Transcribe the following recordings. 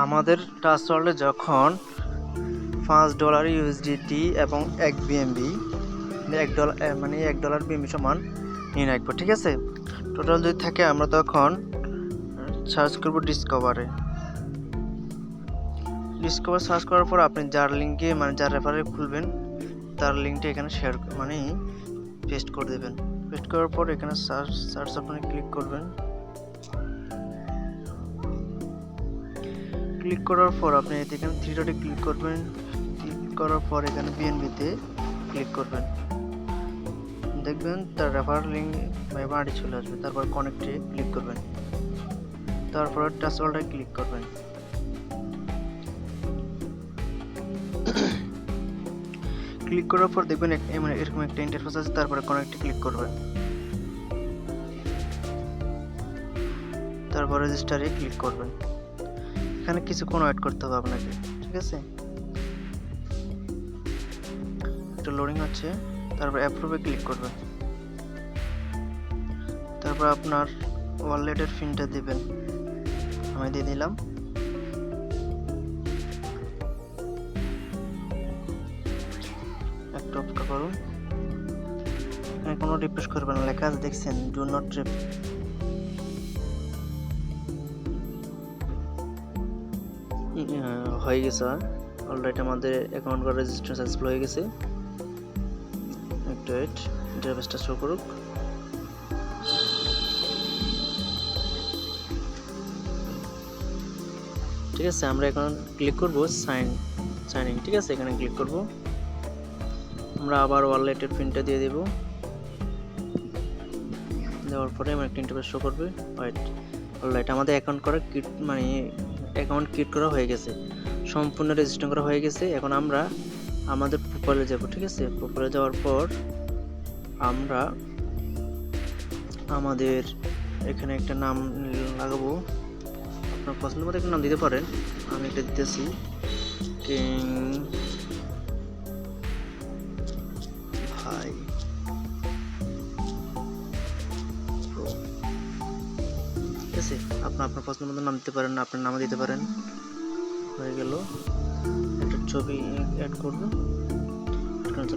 আমাদের টাচ ওয়ার্ল্ডে যখন পাঁচ ডলার ইউএসডিটি এবং এক বিএমবি এক ডলার মানে এক ডলার বিএমবি সমান নিয়ে রাখব, ঠিক আছে? টোটাল যদি থাকে, আমরা তখন সার্চ করব ডিসকভারে ডিসকভার সার্চ করার পর আপনি যার লিঙ্কে মানে যার রেফারে খুলবেন, তার লিঙ্কটা এখানে শেয়ার মানে পেস্ট করে দেবেন। পেস্ট করার পর এখানে সার্চ সার্চ আপনি ক্লিক করবেন। ক্লিক করার পর আপনি এখানে থ্রি ডটে ক্লিক করবেন। ক্লিক করার পর এখানে বিএনবিতে ক্লিক করবেন। দেখবেন তার রেফার লিঙ্ক ব্যবহারটি চলে আসবে। তারপর কানেক্টে ক্লিক করবেন। তারপর টাচ ওয়ালটায় ক্লিক করবেন। ক্লিক করার পর দেখবেন এমন- এরকম একটা ইন্টারফেস আছে, তারপরে কানেক্টে ক্লিক করবেন। তারপর রেজিস্টারে ক্লিক করবেন। এখানে কিছুক্ষণ ওয়েট করতে হবে আপনাকে, ঠিক আছে? একটু লোডিং হচ্ছে, তারপর অ্যাপ্রুভে ক্লিক করবেন। তারপর আপনার ওয়ালেটের পিনটা দিবেন। আমি দিয়ে দিলাম। একটু অপেক্ষা করুন। কোনো রিফ্রেশ করবেন লেখা আছে, দেখছেন ডু নট রিপ হয়ে গেছে। অলরাইট আমাদের অ্যাকাউন্ট বা রেজিস্ট্রেশন সাকসেসফুল হয়ে গেছে। একটু ওয়েট ইন্টারফেসটা শো করুক। ঠিক আছে, আমরা এখন ক্লিক করব সাইন সাইন ইন ঠিক আছে? এখানে ক্লিক করব। আমরা আবার ওয়ালেটের পিনটা দিয়ে দেব। দেওয়ার পরে আমার একটা ইন্টারফেস শো করবে। ওয়েট অলরাইট আমাদের অ্যাকাউন্ট করা মানে অ্যাকাউন্ট ক্রিয়েট করা হয়ে গেছে। সম্পূর্ণ রেজিস্ট্রেশন করা হয়ে গেছে। এখন আমরা আমাদের প্রোফাইলে যাব, ঠিক আছে? প্রোফাইলে যাওয়ার পর আমরা আমাদের এখানে একটা নাম লাগাবো। আপনার পছন্দ মতো একটা নাম দিতে পারেন। আমি এটা দিতেছি। কিং আপনার আপনার পছন্দ মতো নাম দিতে পারেন, আপনার নামও দিতে পারেন। হয়ে গেল। একটা ছবি অ্যাড করব।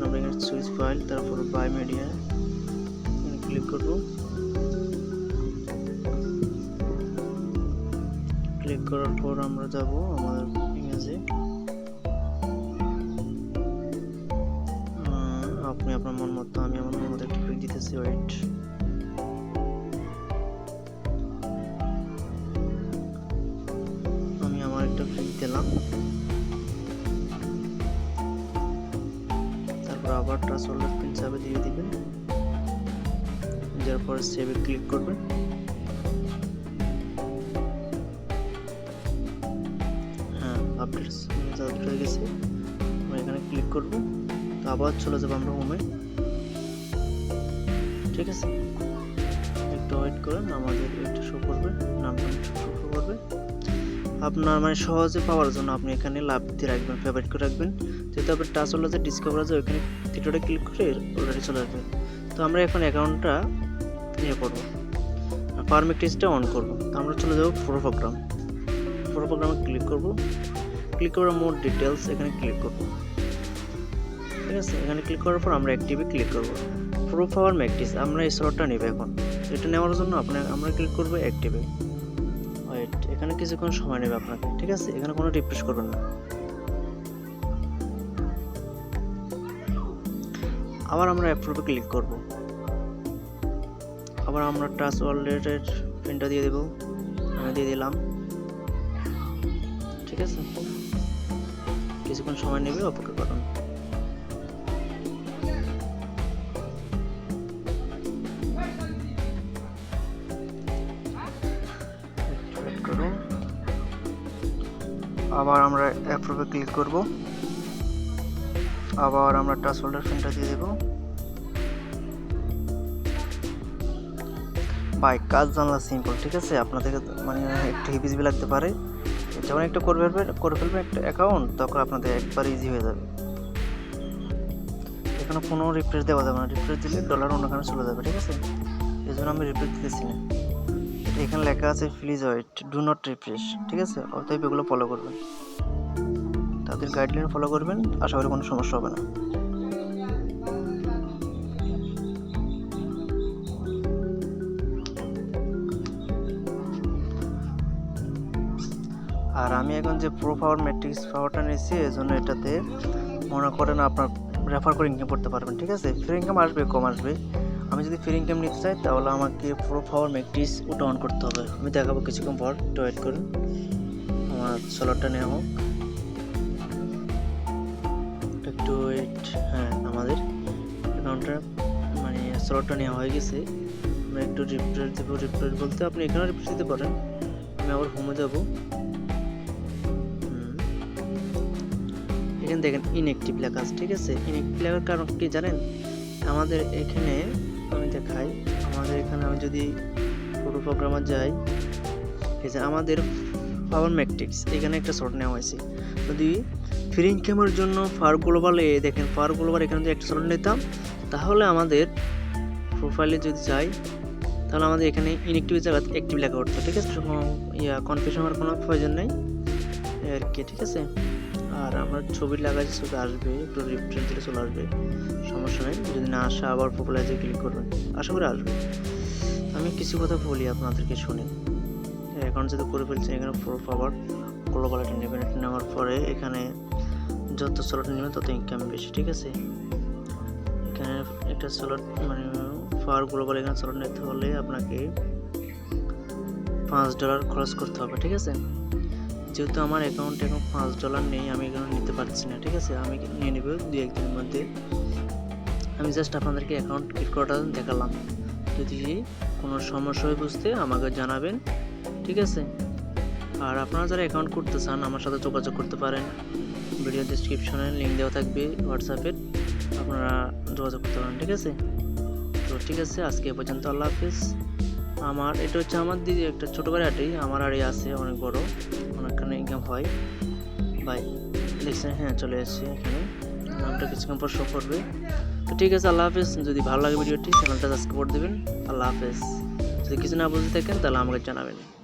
আমরা এখানে সুইচ ফাইল তারপর বাই মিডিয়া ক্লিক করব। ক্লিক করার পর আমরা যাব আমাদের ইমেজে আপনি আপনার মন মতো, আমি আমার মন মতো একটা ক্লিক দিতেছি ওয়েট আবার ট্রান্সফার পিন চাপে দিয়ে দিবেন। দেওয়ার পর সেভে ক্লিক করবেন। হ্যাঁ আপডেট আপডেট হয়ে গেছে। আমরা এখানে ক্লিক করব। তো আবার চলে যাব আমরা হোমে ঠিক আছে? একটু ওয়েট করেন, আমাদের একটু শো করবে, নামটা শো করবে। আপনার মানে সহজে পাওয়ার জন্য আপনি এখানে লাভ দিয়ে রাখবেন ফেভারিট করে রাখবেন। যেহেতু আপনার টাচ হলো যে ডিসকভার আছে ওইখানে তিনটা ক্লিক করে অলরেডি চলে আসবে। তো আমরা এখন অ্যাকাউন্টটা ইয়ে করব পারমিটিসটা অন করব। তো আমরা চলে যাব পুরো প্রোগ্রাম পুরো প্রোগ্রামে ক্লিক করব। ক্লিক করে মোর ডিটেলস এখানে ক্লিক করব। ঠিক আছে? এখানে ক্লিক করার পর আমরা অ্যাক্টিভে ক্লিক করব। প্রুফ আওয়ার ম্যাকটিস আমরা এই স্লটটা নেব এখন। এটা নেওয়ার জন্য আপনার, আমরা ক্লিক করব অ্যাক্টিভে এখানে কিছুক্ষণ সময় নেবে আপনাকে, ঠিক আছে? এখানে কোনো রিফ্রেশ করবেন না। আবার আমরা অ্যাপ্রুভে ক্লিক করব। আবার আমরা টাচ ওয়ালেটের পিনটা দিয়ে দেব। আমি দিয়ে দিলাম। ঠিক আছে? কিছুক্ষণ সময় নেবে, অপেক্ষা করুন। করুন। আবার আমরা অ্যাপ্রুভে ক্লিক করব। আবার আমরা টাচ হোল্ডার পিনটা দিয়ে দেব। ভাই, কাজ জানলা সিম্পল ঠিক আছে? আপনাদের মানে একটু হিবিজিবি লাগতে পারে। যখন একটা করে ফেলবেন করে ফেলবেন একটা অ্যাকাউন্ট তখন আপনাদের একবার ইজি হয়ে যাবে। এখানে কোনো রিফ্রেশ দেওয়া যাবে না। রিফ্রেশ দিলে ডলার অন্যখানে চলে যাবে, ঠিক আছে? এই জন্য আমি রিফ্রেশ দিতেছি না। এখানে লেখা আছে please wait do not refresh ঠিক আছে? অতএব এগুলো ফলো করবেন। তাদের গাইডলাইন ফলো করবেন, আশা করি কোনো সমস্যা হবে না। আর আমি এখন যে প্রো পাওয়ার ম্যাট্রিক্স পাওয়ারটা নিয়েছি এই জন্য এটাতে মনে করেন আপনার রেফার করে ইনকাম করতে পারবেন, ঠিক আছে? ফ্রি ইনকাম আসবে, কম আসবে। আমি যদি ফিরিং ইনকাম নিতে চাই, তাহলে আমাকে প্রো পাওয়ার ম্যাট্রিক্স ওটা অন করতে হবে। আমি দেখাবো কিছুক্ষণ পর, একটু ওয়েট করুন। আমার সোলারটা নেওয়া হোক। একটু ওয়েট হ্যাঁ আমাদের অ্যাকাউন্টটা মানে সোলারটা নেওয়া হয়ে গেছে। আমরা একটু রিপ্রেস দেবো রিপ্রেস বলতে আপনি এখানে রিপ্রেস দিতে পারেন। আমি আবার হোমে যাব। এখানে দেখেন ইনঅ্যাক্টিভ লেখা আছে, ঠিক আছে? ইনঅ্যাক্টিভ লেখার কারণ কি জানেন? আমাদের এখানে আমি দেখাই। আমাদের এখানে আমি যদি পুরো প্রোগ্রামার যাই, এই যে আমাদের পাওয়ার ম্যাট্রিক্স এখানে একটা শর্ট নেওয়া হয়েছে। যদি ফ্রি ইনকামের জন্য ফার গ্লোবালে দেখেন ফার গ্লোবাল এখানে যদি একটা শর্ট নিতাম, তাহলে আমাদের প্রোফাইলে যদি যাই, তাহলে আমাদের এখানে ইনএক্টিভ জায়গা অ্যাক্টিভ লেখা উঠতো, ঠিক আছে? ইয়া কনফিউশন হওয়ার কোনো প্রয়োজন নেই। আর কি, ঠিক আছে? আর আমার ছবি লাগাই ছবি আসবে একটু রিপ্রেস দিলে চলে আসবে, সমস্যা নেই। যদি না আসা, আবার পপুলাইজে ক্লিক করবেন, আশা করি আসবে। আমি কিছু কথা বলি আপনাদেরকে শুনে। অ্যাকাউন্ট যদি করে ফেলছেন, এখানে পুরো পাওয়ার গ্লোবাল এটা নেবেন এটা নেওয়ার পরে এখানে যত স্লট নেবেন, তত ইনকাম বেশি, ঠিক আছে? এখানে একটা স্লট মানে পাওয়ার গ্লোবাল এখানে স্লট নিতে হলে আপনাকে পাঁচ ডলার খরচ করতে হবে, ঠিক আছে? যেহেতু আমার অ্যাকাউন্টে এখন পাঁচ ডলার নেই, আমি এখানে নিতে পারছি না, ঠিক আছে? আমি নিয়ে নেব দুই একদিনের মধ্যে। আমি জাস্ট আপনাদেরকে অ্যাকাউন্ট ক্রিয়েট করাটা দেখালাম। যদি কোনো সমস্যা হয় বুঝতে আমাকে জানাবেন, ঠিক আছে? আর আপনারা যারা অ্যাকাউন্ট করতে চান, আমার সাথে যোগাযোগ করতে পারেন। ভিডিও ডিসক্রিপশনে লিঙ্ক দেওয়া থাকবে হোয়াটসঅ্যাপের আপনারা যোগাযোগ করতে পারেন, ঠিক আছে? তো ঠিক আছে, আজকে পর্যন্ত আল্লাহ হাফিজ। আমার, এটা হচ্ছে আমার দিদি একটা ছোটো বাড়ি আটেই আমার আড়ি আছে অনেক বড়। হয়। বাই দেখছেন হ্যাঁ চলে এসেছি এখানে। নামটা কিছুক্ষণ পর শো করবে। তো ঠিক আছে, আল্লাহ হাফেজ। যদি ভালো লাগে ভিডিওটি চ্যানেলটা সাবস্ক্রাইব করে দেবেন। আল্লাহ হাফেজ। যদি কিছু না বুঝতে থাকেন, তাহলে আমাকে জানাবেন।